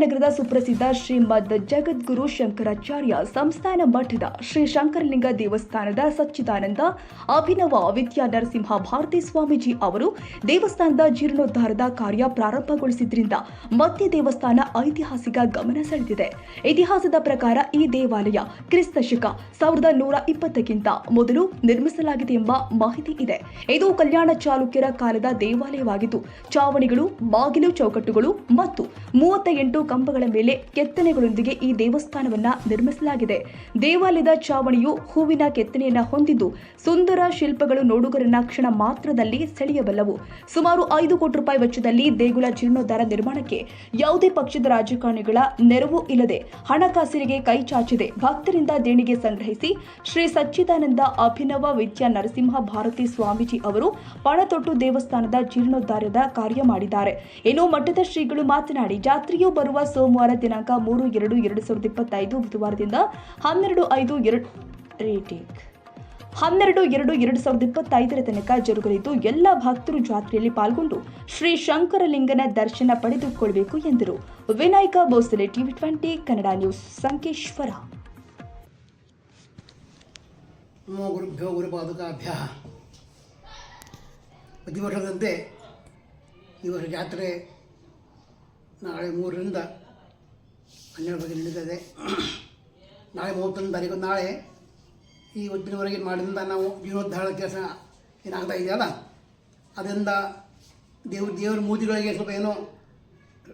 ನಗರದ ಸುಪ್ರಸಿದ್ಧ ಶ್ರೀಮದ್ ಜಗದ್ಗುರು ಶಂಕರಾಚಾರ್ಯ ಸಂಸ್ಥಾನ ಮಠದ ಶ್ರೀ ಶಂಕರಲಿಂಗ ದೇವಸ್ಥಾನದ ಸಚ್ಚಿದಾನಂದ ಅಭಿನವ ವಿದ್ಯಾ ನರಸಿಂಹ ಭಾರತಿ ಸ್ವಾಮೀಜಿ ಅವರು ದೇವಸ್ಥಾನದ ಜೀರ್ಣೋದ್ಧಾರದ ಕಾರ್ಯ ಪ್ರಾರಂಭಗೊಳಿಸಿದ್ರಿಂದ ಮತ್ತೆ ದೇವಸ್ಥಾನ ಐತಿಹಾಸಿಕ ಗಮನ ಸೆಳೆದಿದೆ. ಇತಿಹಾಸದ ಪ್ರಕಾರ ಈ ದೇವಾಲಯ ಕ್ರಿಸ್ತ ಶಕ ಸಾವಿರದ ನೂರ ಇಪ್ಪತ್ತಕ್ಕಿಂತ ಮೊದಲು ನಿರ್ಮಿಸಲಾಗಿದೆ ಎಂಬ ಮಾಹಿತಿ ಇದೆ. ಇದು ಕಲ್ಯಾಣ ಚಾಲುಕ್ಯರ ಕಾಲದ ದೇವಾಲಯವಾಗಿದ್ದು, ಚಾವಣಿಗಳು, ಬಾಗಿಲು ಚೌಕಟ್ಟುಗಳು ಮತ್ತು ಮೂವತ್ತ ಎಂಟು ಕಂಬಗಳ ಮೇಲೆ ಕೆತ್ತನೆಗಳೊಂದಿಗೆ ಈ ದೇವಸ್ಥಾನವನ್ನ ನಿರ್ಮಿಸಲಾಗಿದೆ. ದೇವಾಲಯದ ಚಾವಣಿಯು ಹೂವಿನ ಕೆತ್ತನೆಯನ್ನ ಹೊಂದಿದ್ದು, ಸುಂದರ ಶಿಲ್ಪಗಳು ನೋಡುಗರನ್ನ ಕ್ಷಣ ಮಾತ್ರದಲ್ಲಿ ಸೆಳೆಯಬಲ್ಲವು. ಸುಮಾರು ಐದು ಕೋಟಿ ರೂಪಾಯಿ ವೆಚ್ಚದಲ್ಲಿ ದೇಗುಲ ಜೀರ್ಣೋದ್ಧಾರ ನಿರ್ಮಾಣಕ್ಕೆ ಯಾವುದೇ ಪಕ್ಷದ ರಾಜಕಾರಣಿಗಳ ನೆರವು ಇಲ್ಲದೆ ಹಣಕಾಸಿಗೆ ಕೈ ಚಾಚಿದೆ. ಭಕ್ತರಿಂದ ದೇಣಿಗೆ ಸಂಗ್ರಹಿಸಿ ಶ್ರೀ ಸಚ್ಚಿದಾನಂದ ಅಭಿನವ ವಿದ್ಯಾ ನರಸಿಂಹ ಭಾರತಿ ಸ್ವಾಮೀಜಿ ಅವರು ಪಣತೊಟ್ಟು ದೇವಸ್ಥಾನದ ಜೀರ್ಣೋದ್ಧಾರದ ಕಾರ್ಯ ಮಾಡಿದ್ದಾರೆ. ಇನ್ನು ಮಠದ ಶ್ರೀಗಳು ಮಾತನಾಡಿ, ಜಾತ್ರೆಯು ಬರುವ ಸೋಮವಾರ ದಿನಾಂಕ ಮೂರು, ಎರಡು ಎರಡು ಸಾವಿರದ ಇಪ್ಪತ್ತೈದು, ಬುಧವಾರದಿಂದ ಹನ್ನೆರಡು, ಐದು, ಎರಡು ರೇಟಿಂಗ್ ಹನ್ನೆರಡು, ಎರಡು ಎರಡು ಸಾವಿರದ ಇಪ್ಪತ್ತೈದರ ತನಕ ಜರುಗಲಿದ್ದು, ಎಲ್ಲ ಭಕ್ತರು ಜಾತ್ರೆಯಲ್ಲಿ ಪಾಲ್ಗೊಂಡು ಶ್ರೀ ಶಂಕರಲಿಂಗನ ದರ್ಶನ ಪಡೆದುಕೊಳ್ಳಬೇಕು ಎಂದರು. Vinayak Bhosale TV twenty, Kannada news, Sankeshwar. ಪ್ರತಿ ವರ್ಷದಂತೆ ಈ ವರ್ಷ ಜಾತ್ರೆ ನಾಳೆ ಮೂರರಿಂದ ಹನ್ನೆರಡು ಬಗ್ಗೆ ನಡೀತದೆ. ನಾಳೆ ಮೂವತ್ತೊಂದು ತಾರೀಕು ನಾಳೆ ಈ ಹೊತ್ತಿನವರೆಗೆ ಮಾಡಿದಿಂದ ನಾವು ಜೀರ್ಣೋದ್ಧಾರ ಕೆಲಸ ಏನಾಗ್ತಾ ಇದೆಯಲ್ಲ? ಅದರಿಂದ ದೇವ್ರ ದೇವರ ಮೂರ್ತಿಗಳಿಗೆ ಸ್ವಲ್ಪ ಏನೋ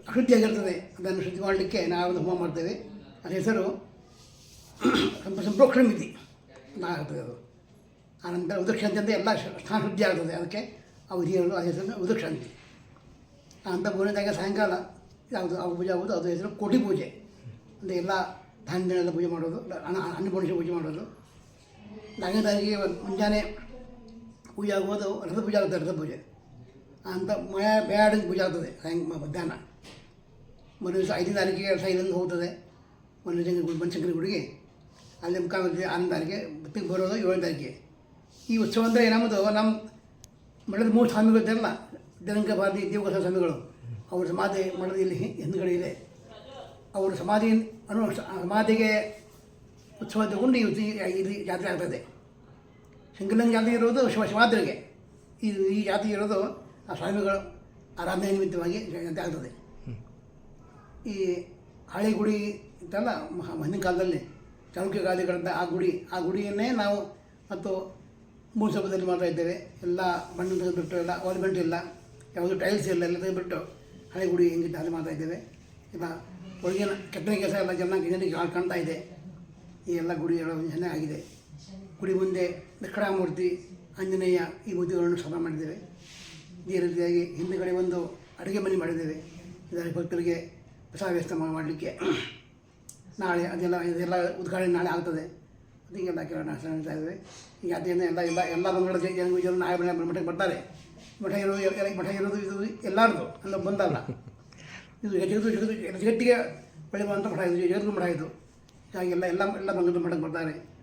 ಅಶುದ್ಧಿಯಾಗಿರ್ತದೆ ಅದನ್ನು ಶುದ್ಧಿ ಮಾಡಲಿಕ್ಕೆ ನಾವು ಒಂದು ಹೋಮ ಮಾಡ್ತೇವೆ. ಅದರ ಹೆಸರು ಸಂಪ ಸಂಪ್ರೋಕ್ಷಣ ಮಿತಿ ಆಗ್ತದೆ ಅದು. ಆನಂತರ ಉದಕ್ಷಾಂತಿ ಅಂತ ಎಲ್ಲ ಸ್ಥಾನ ಶುದ್ಧಿ ಆಗ್ತದೆ ಅದಕ್ಕೆ ಆ ಹೇಳೋದು ಆ ಹೆಸರು ಉದಕ್ಷಾಂತಿ ಅಂತ ಮೂರನೇದಾಗ ಸಾಯಂಕಾಲ. ಯಾವುದು ಅವು ಪೂಜೆ ಆಗೋದು, ಅದು ಹೆಸರು ಕೋಟಿ ಪೂಜೆ. ಅಂದರೆ ಎಲ್ಲ ಧಾನ್ಯಗಳೆಲ್ಲ ಪೂಜೆ ಮಾಡೋದು, ಅನ್ನ ಅನ್ನಪೂರ್ಣೇಶ ಪೂಜೆ ಮಾಡೋದು. ನಾಲ್ಕನೇ ತಾರೀಕಿಗೆ ಮುಂಜಾನೆ ಪೂಜೆ ಆಗುವುದು, ರಥ ಪೂಜೆ ಆಗುತ್ತೆ, ರಥ ಪೂಜೆ. ಅಂತ ಮಯ ಬೇಡ ಪೂಜೆ ಆಗ್ತದೆ ಸಾಯಂಕ ಮಧ್ಯಾಹ್ನ. ಮರು ದಿವಸ ಐದನೇ ತಾರೀಕಿಗೆ ಸೈಲಂದು ಹೋಗ್ತದೆ ಮನುಜಂಗ ಗುಡಿ, ಬನಶಂಕರಿ ಗುಡಿಗೆ. ಅಲ್ಲಿ ಮುಖಾಂತರ ಆರನೇ ತಾರೀಕಿಗೆ ಬತ್ತಿಗೆ ಬರೋದು ಏಳನೇ ತಾರೀಕಿಗೆ. ಈ ಉತ್ಸವ ಅಂದರೆ ನಮ್ಮದು ನಮ್ಮ ಮಠದ ಮೂರು ಸ್ವಾಮಿಗಳು ಇದ್ದಾರಲ್ಲ ದಿನಂಕ ಭಾರತಿ ದೇವಕೋಸ ಸ್ವಾಮಿಗಳು. ಅವ್ರ ಸಮಾಧಿ ಮಠದ ಇಲ್ಲಿ ಹಿಂದುಗಡೆ ಇದೆ. ಅವರ ಸಮಾಧಿ ಅನು ಸಮಾಧಿಗೆ ಉತ್ಸವ ತಗೊಂಡು ಇವತ್ತು ಇಲ್ಲಿ ಜಾತ್ರೆ ಆಗ್ತದೆ ಶಂಕರಲಿಂಗ ಜಾತ್ರೆ ಇರೋದು ಶಿವ ಶಿವಾದ್ರಿಗೆ. ಇದು ಈ ಜಾತ್ರೆ ಇರೋದು ಆ ಸ್ವಾಮಿಗಳು ಆರಾಧನೆ ನಿಮಿತ್ತವಾಗಿ ಜಾತ್ರೆ ಆಗ್ತದೆ ಈ ಹಳೆ ಗುಡಿ ಇತ್ತಲ್ಲ ಹಿಂದಿನ ಕಾಲದಲ್ಲಿ ಚಾಲುಕ್ಯ ಗಾದಿಗಳಂತ ಆ ಗುಡಿ ಆ ಗುಡಿಯನ್ನೇ ನಾವು ಮತ್ತು ಮೂರು ಮಾಡ್ತಾ ಇದ್ದೇವೆ. ಎಲ್ಲ ಮಣ್ಣು ತೆಗೆದುಬಿಟ್ಟು ಎಲ್ಲ ಓರ್ಮೆಂಟ್ ಇಲ್ಲ. ಯಾವುದು ಟೈಲ್ಸ್ ಇಲ್ಲ, ಎಲ್ಲ ತೆಗೆದುಬಿಟ್ಟು ಹಳೆ ಗುಡಿ ಹೆಂಗೆ ಅಲ್ಲಿ ಮಾಡ್ತಾ ಇದ್ದೇವೆ. ಇಲ್ಲ ಒಳಗಿನ ಕೆತ್ತನೆ ಕೆಲಸ ಎಲ್ಲ ಚೆನ್ನಾಗಿ ಜನರಿಗೆ ಕಾಣ್- ಕಾಣ್ತಾ ಇದೆ. ಈ ಎಲ್ಲ ಗುಡಿ ಎಲ್ಲ ಚೆನ್ನಾಗಿದೆ ಗುಡಿ ಮುಂದೆ ದಕ್ಷಿಣಾಮೂರ್ತಿ ಆಂಜನೇಯ ಈ ಮೂರ್ತಿಗಳನ್ನು ಸ್ಥಾಪನೆ ಮಾಡಿದ್ದೇವೆ. ಇದೇ ರೀತಿಯಾಗಿ ಹಿಂದುಗಡೆ ಒಂದು ಅಡುಗೆ ಮನೆ ಮಾಡಿದ್ದೇವೆ. ಇದರಲ್ಲಿ ಭಕ್ತರಿಗೆ ಪ್ರಸಾದ ವ್ಯವಸ್ಥೆ ಮಾಡಲಿಕ್ಕೆ. ನಾಳೆ ಅದೆಲ್ಲ, ಇದೆಲ್ಲ ಉದ್ಘಾಟನೆ ನಾಳೆ ಆಗ್ತದೆ. ಅದಕ್ಕೆಲ್ಲ ನಡೀತಾ ಇದ್ದೇವೆ. ಈಗ ಅದರಿಂದ ಎಲ್ಲ ಎಲ್ಲ ಎಲ್ಲ ಬಂಗಳ ಜನ ಜನರು ನಾಳೆ ಮಠಕ್ಕೆ ಬರ್ತಾರೆ. ಮಠ ಇರೋದು ಮಠ ಇರೋದು ಇದು ಎಲ್ಲರದು. ಎಲ್ಲ ಬಂದಲ್ಲ. ಇದು ಜಗದು ಜಗದು ಜಗತ್ತಿಗೆ ಬೆಳೆಯುವಂಥ ಮಠ ಇದು ಜಗದ್ದು ಮಠ ಇದು. ಹಾಗೆಲ್ಲ ಎಲ್ಲ ಎಲ್ಲ ಬಂಗದ ಮಠಕ್ಕೆ ಬರ್ತಾರೆ.